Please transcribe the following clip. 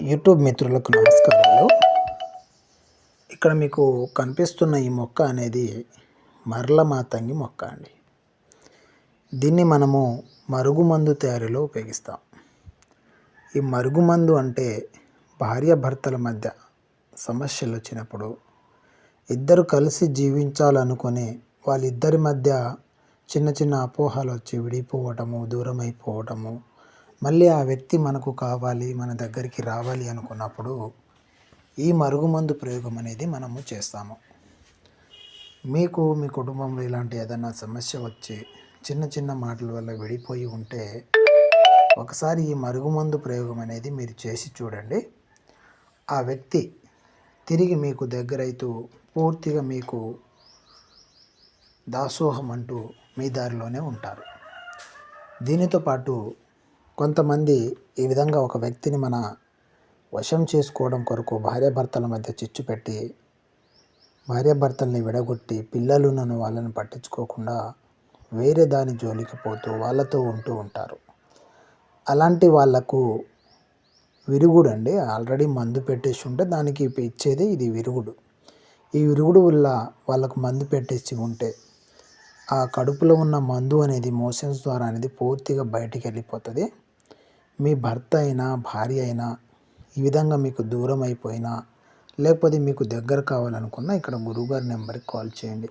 YouTube మిత్రులకు నమస్కారాలు. ఇక్కడ మీకు కనిపిస్తున్న ఈ మొక్క అనేది మరల మాతంగి మొక్క అండి. దీన్ని మనము మరుగుమందు తయారీలో ఉపయోగిస్తాం. ఈ మరుగుమందు అంటే భార్యాభర్తల మధ్య సమస్యలు వచ్చినప్పుడు ఇద్దరు కలిసి జీవించాలనుకుని వాళ్ళిద్దరి మధ్య చిన్న చిన్న అపోహలు వచ్చి విడిపోవటము దూరం అయిపోవటము మళ్ళీ ఆ వ్యక్తి మనకు కావాలి మన దగ్గరికి రావాలి అనుకున్నప్పుడు ఈ మరుగుమందు ప్రయోగం అనేది మనము చేస్తాము. మీకు మీ కుటుంబంలో ఇలాంటి ఏదైనా సమస్య వచ్చి చిన్న చిన్న మాటల వల్ల విడిపోయి ఉంటే ఒకసారి ఈ మరుగుమందు ప్రయోగం అనేది మీరు చేసి చూడండి. ఆ వ్యక్తి తిరిగి మీకు దగ్గరైతూ పూర్తిగా మీకు దాసోహం అంటూ మీ దారిలోనే ఉంటారు. దీనితో పాటు కొంతమంది ఈ విధంగా ఒక వ్యక్తిని మన వశం చేసుకోవడం కొరకు భార్యాభర్తల మధ్య చిచ్చు పెట్టి భార్యాభర్తల్ని విడగొట్టి పిల్లలున్నను వాళ్ళని పట్టించుకోకుండా వేరే దాని జోలికి పోతూ వాళ్ళతో ఉంటూ ఉంటారు. అలాంటి వాళ్ళకు విరుగుడు అండి ఆల్రెడీ మందు పెట్టేసి ఉంటే దానికి ఇచ్చేది ఇది విరుగుడు. ఈ విరుగుడు వల్ల వాళ్ళకు మందు పెట్టేసి ఉంటే ఆ కడుపులో ఉన్న మందు అనేది మోషన్స్ ద్వారా అనేది పూర్తిగా బయటికి వెళ్ళిపోతుంది. మీ భర్త అయినా భార్య అయినా ఈ విధంగా మీకు దూరం అయిపోయినా లేకపోతే మీకు దగ్గర కావాలనుకున్నా ఇక్కడ గురువుగారి నెంబర్కి కాల్ చేయండి.